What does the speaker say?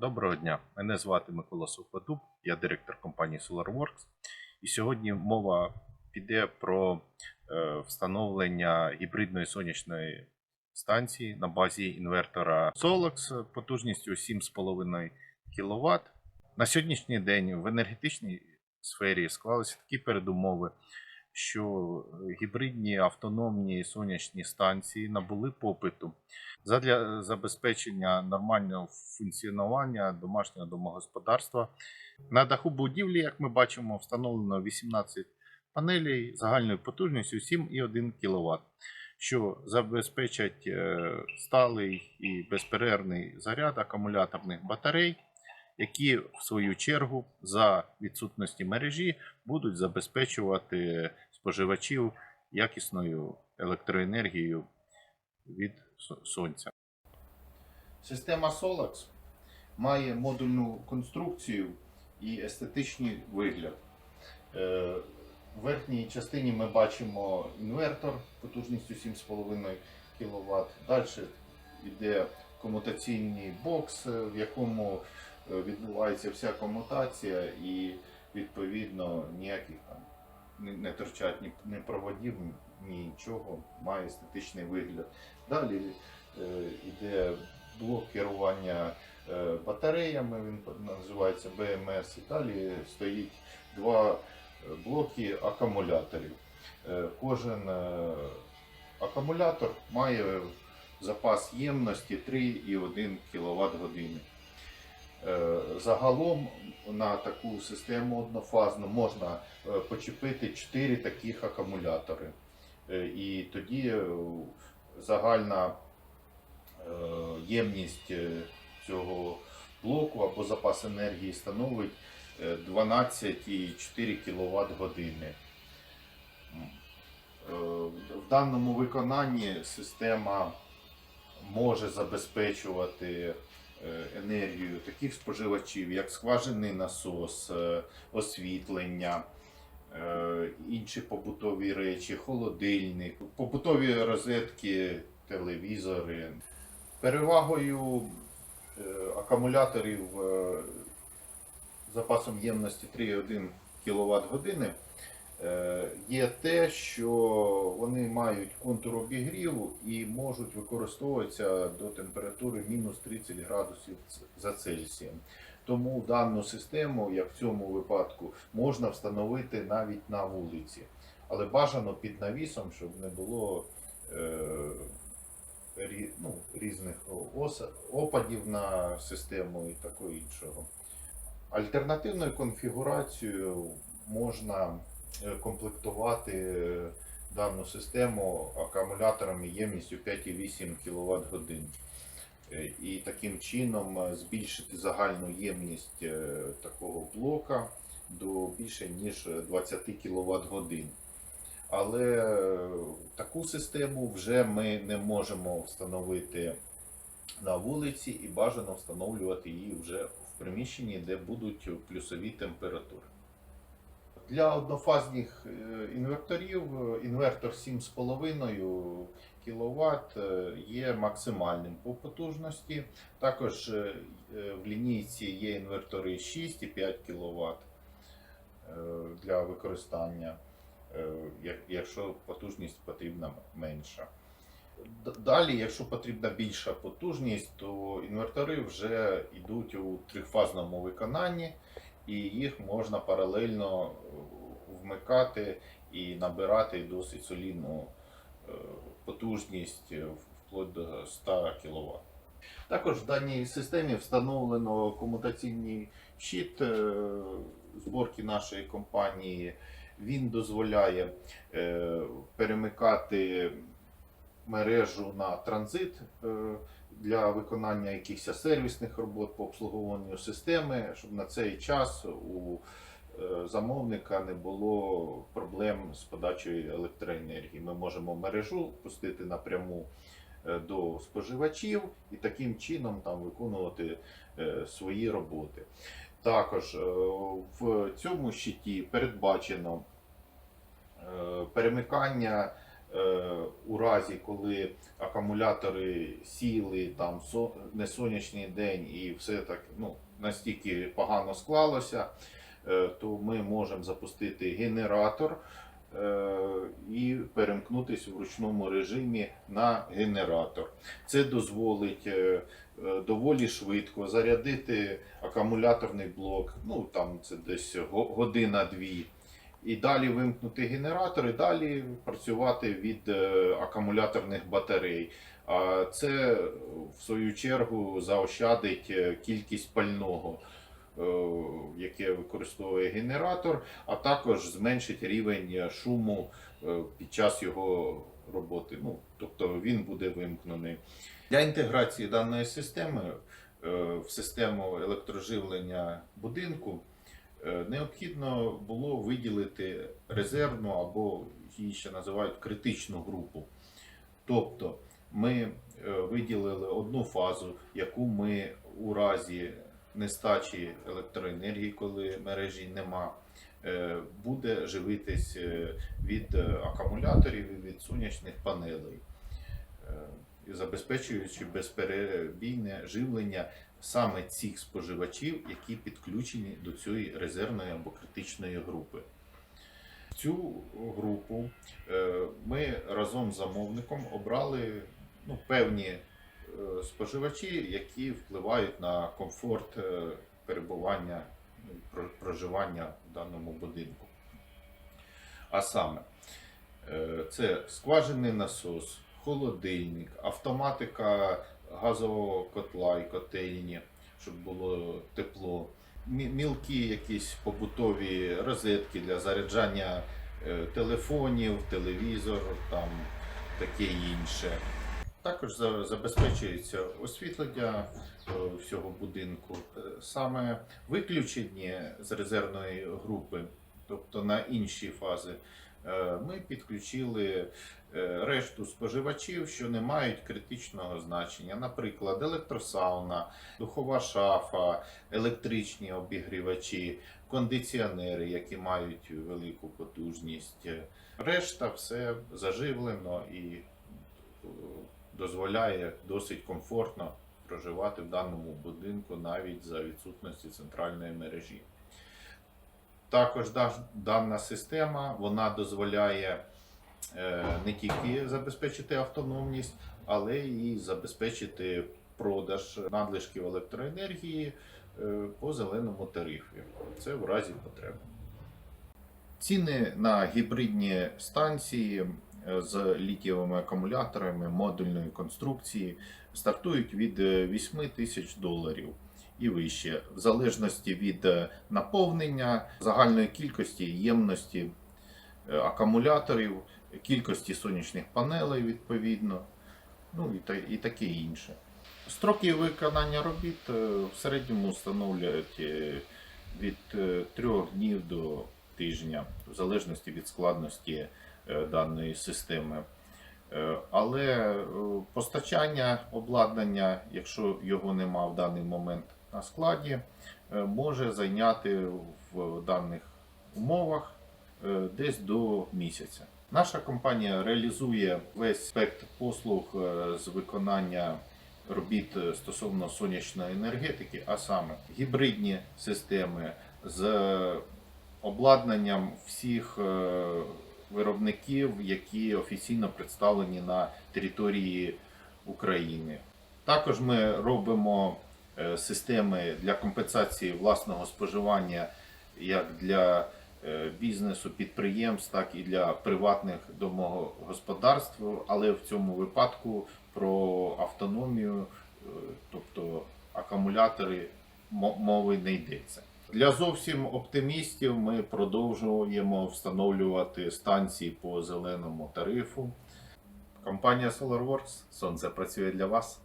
Доброго дня. Мене звати Микола Сухвадуб, я директор компанії SolarWorks. І сьогодні мова піде про е, встановлення гібридної сонячної станції на базі інвертора Solex потужністю 7,5 кВт. На сьогоднішній день в енергетичній сфері склалися такі передумови, що гібридні автономні сонячні станції набули попиту задля забезпечення нормального функціонування домашнього домогосподарства. На даху будівлі, як ми бачимо, встановлено 18 панелей загальною потужністю 7,1 кВт, що забезпечать е, сталий і безперервний заряд акумуляторних батарей, які в свою чергу за відсутності мережі будуть забезпечувати споживачів якісною електроенергією від сонця. Система Solax має модульну конструкцію і естетичний вигляд. Е, В верхній частині ми бачимо інвертор потужністю 7,5 кВт. Далі йде комутаційний бокс, в якому е, відбувається вся комутація і відповідно ніяких там не, торчать ні, ні проводів, нічого, має естетичний вигляд. Далі е, йде блок керування е, батареями, він називається BMS. І далі стоїть два е, блоки акумуляторів. Е, Кожен е, акумулятор має запас ємності 3,1 кВт години. Е, Загалом на таку систему однофазну можна е, почепити 4 таких акумулятори. Е, І тоді е, загальна ємність цього блоку або запас енергії становить е, 12,4 кВт години. В даному виконанні система може забезпечувати енергію таких споживачів, як скважинний насос, е, освітлення, е, інші побутові речі, холодильник, побутові розетки, телевізори. Перевагою е, акумуляторів е, запасом ємності 3,1 кВт години е, є те, що вони мають контур обігріву і можуть використовуватися до температури мінус 30 градусів за Цельсієм. Тому дану систему, як в цьому випадку, можна встановити навіть на вулиці, але бажано під навісом, щоб не було е, ну, різних опадів на систему і такого іншого. Альтернативною конфігурацією можна е, комплектувати е, дану систему акумуляторами ємністю 5,8 кВт годин. Е, І таким чином е, збільшити загальну ємність е, такого блока до більше ніж 20 кВт годин. Але е, таку систему вже ми не можемо встановити на вулиці і бажано встановлювати її вже в приміщенні, де будуть плюсові температури. Для однофазних е, інверторів е, інвертор 7,5 кВт є максимальним по потужності. Також е, е, в лінійці є інвертори 6,5 кВт для використання, е, якщо потужність потрібна менша. Далі, якщо потрібна більша потужність, то інвертори вже йдуть у трифазному виконанні, і їх можна паралельно е, вмикати і набирати досить солідну е, потужність е, вплоть до 100 кВт. Також в даній системі встановлено комутаційний щит зборки нашої компанії. Він дозволяє перемикати мережу на транзит для виконання якихось сервісних робот по обслуговуванню системи, щоб на цей час у е, замовника не було проблем з подачею електроенергії. Ми можемо мережу пустити напряму е, до споживачів і таким чином там виконувати е, свої роботи. Також в цьому щиті передбачено перемикання у разі, коли акумулятори сіли, там не сонячний день і все так ну, настільки погано склалося, е, то ми можемо запустити генератор е, і перемкнутися в ручному режимі на генератор. Це дозволить е, е, доволі швидко зарядити акумуляторний блок, ну там це десь година-дві. І далі вимкнути генератор, і далі працювати від е, акумуляторних батарей. А це в свою чергу заощадить е, кількість пального, е, яке використовує генератор, а також зменшить рівень шуму під час його роботи. Ну, тобто він буде вимкнений. Для інтеграції даної системи в систему електроживлення будинку необхідно було виділити резервну або її ще називають критичну групу. Тобто ми е, виділили одну фазу, яку ми у разі нестачі електроенергії, коли мережі нема, е, буде живитись е, від е, акумуляторів і від сонячних панелей, е, забезпечуючи безперебійне живлення саме цих споживачів, які підключені до цієї резервної або критичної групи. Цю групу е, ми разом з замовником обрали ну, певні е, споживачі, які впливають на комфорт е, перебування, проживання в даному будинку. А саме, це скважинний насос, холодильник, автоматика газового котла і котельні, щоб було тепло, мілкі якісь побутові розетки для заряджання е, телефонів, телевізор, там таке інше. Також забезпечується освітлення е, всього будинку. Е, Саме виключені з резервної групи, тобто на інші фази, ми підключили е, решту споживачів, що не мають критичного значення, наприклад, електросауна, духова шафа, електричні обігрівачі, кондиціонери, які мають велику потужність. Решта все заживлено і е, дозволяє досить комфортно проживати в даному будинку навіть за відсутності центральної мережі. Також дана система вона дозволяє е, не тільки забезпечити автономність, але і забезпечити продаж надлишків електроенергії е, по зеленому тарифі. Це в разі потреби. Ціни на гібридні станції е, з літієвими акумуляторами модульної конструкції стартують від е, 8 тисяч доларів і вище, в залежності від е, наповнення, загальної кількості ємності е, акумуляторів, кількості сонячних панелей відповідно, ну і, та, і таке інше. Строки виконання робіт е, в середньому становлять е, від 3 днів до тижня, в залежності від складності даної системи. Але постачання обладнання, якщо його нема в даний момент на складі, е, може зайняти в даних умовах е, десь до місяця. Наша компанія реалізує весь спектр послуг е, з виконання робіт стосовно сонячної енергетики, а саме гібридні системи з обладнанням всіх виробників, які офіційно представлені на території України. Також ми робимо системи для компенсації власного споживання як для е, бізнесу, підприємств, так і для приватних домогосподарств, але в цьому випадку про автономію, е, тобто акумулятори мови не йдеться. Для зовсім оптимістів ми продовжуємо встановлювати станції по зеленому тарифу. Компанія SolarWorks, сонце працює для вас.